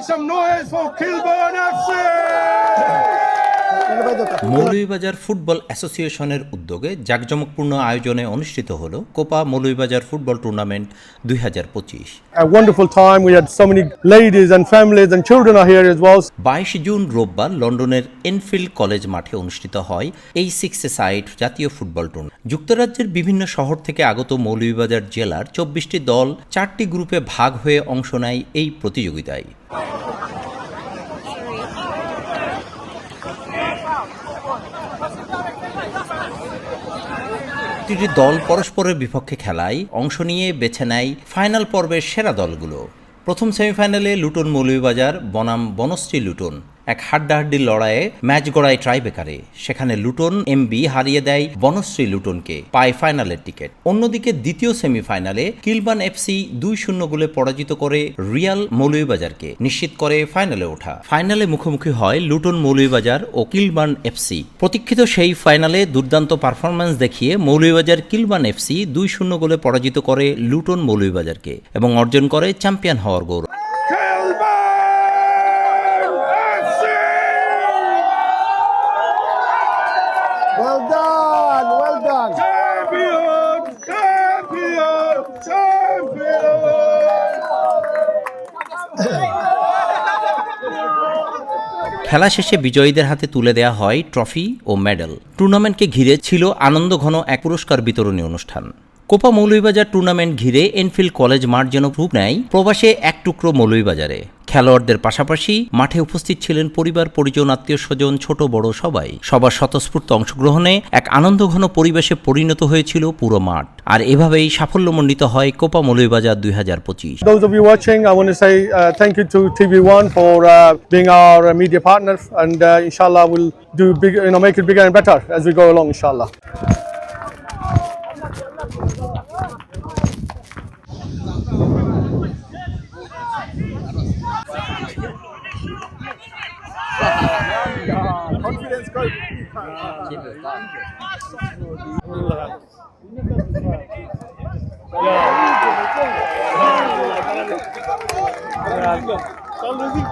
Make some noise for Kilburn FC! Moulvibazar football অ্যাসোসিয়েশনের উদ্যোগে জাঁকজমকপূর্ণ আয়োজনে অনুষ্ঠিত হল কোপা মৌলভীবাজার ফুটবল টুর্নামেন্ট দুই a wonderful time. We had so many ladies and families and children are here as well. বাইশ June রোববার লন্ডনের এনফিল্ড কলেজ মাঠে অনুষ্ঠিত হয় এই সিক্স সাইড জাতীয় ফুটবল টুর্নামেন্ট যুক্তরাজ্যের বিভিন্ন শহর থেকে আগত মৌলভীবাজার জেলার চব্বিশটি দল চারটি গ্রুপে ভাগ হয়ে অংশ নেয় এই প্রতিযোগিতায় প্রতিটি দল পরস্পরের বিপক্ষে খেলায় অংশ নিয়ে বেছে নেয় ফাইনাল পর্বের সেরা দলগুলো। প্রথম সেমিফাইনালে লুটন মৌলভীবাজার, বনাম বনশ্রী লুটন। এক হাড্ডাহাড্ডি লড়াইয়ে ম্যাচ গড়ায় ট্রাইবেকারে সেখানে লুটন, এমবি হারিয়ে দেয় বনশ্রী লুটনকে, পায় ফাইনালের টিকিট। অন্যদিকে দ্বিতীয় সেমিফাইনালে কিলবান এফসি দুই শূন্য গোলে পরাজিত করে রিয়াল মৌলভীবাজারকে নিশ্চিত করে ফাইনালে ওঠা। ফাইনালে মুখোমুখি হয় লুটন মৌলভীবাজার ও কিলবান এফসি। প্রতীক্ষিত সেই ফাইনালে দুর্দান্ত পারফরম্যান্স দেখিয়ে মৌলভীবাজার কিলবান এফসি দুই শূন্য গোলে পরাজিত করে লুটন মৌলভীবাজারকে এবং অর্জন করে চ্যাম্পিয়ন হওয়ার গৌরব Kilburn FC! Well done, well done. Champion! Champion! Champion! খেলা শেষে বিজয়ীদের হাতে তুলে দেওয়া হয় ট্রফি ও মেডেল। টুর্নামেন্টকে ঘিরে ছিল আনন্দ ঘন এক পুরস্কার বিতরণী অনুষ্ঠান। কোপা মৌলভীবাজার টুর্নামেন্ট ঘিরে এনফিল্ড কলেজ মাঠ যেন রূপ নেয় প্রবাসে এক টুকরো মৌলভীবাজারে। খেলোয়াড়দের পাশাপাশি মাঠে উপস্থিত ছিলেন পরিবার পরিজন আত্মীয় স্বজন ছোট বড় সবাই সবার স্বতঃস্ফূর্ত অংশগ্রহণে এক আনন্দঘন পরিবেশে পরিণত হয়েছিল পুরো মাঠ আর এভাবেই সাফল্যমণ্ডিত হয় কোপা মৌলভীবাজার দুই হাজার পঁচিশ Those of you watching, I want to say uh, thank you to TV1 for uh, being our uh, media partner, and uh, inshallah we'll do big, you know, make it bigger and better as we go along, inshallah. Confidence coach. Keep it up. Stop losing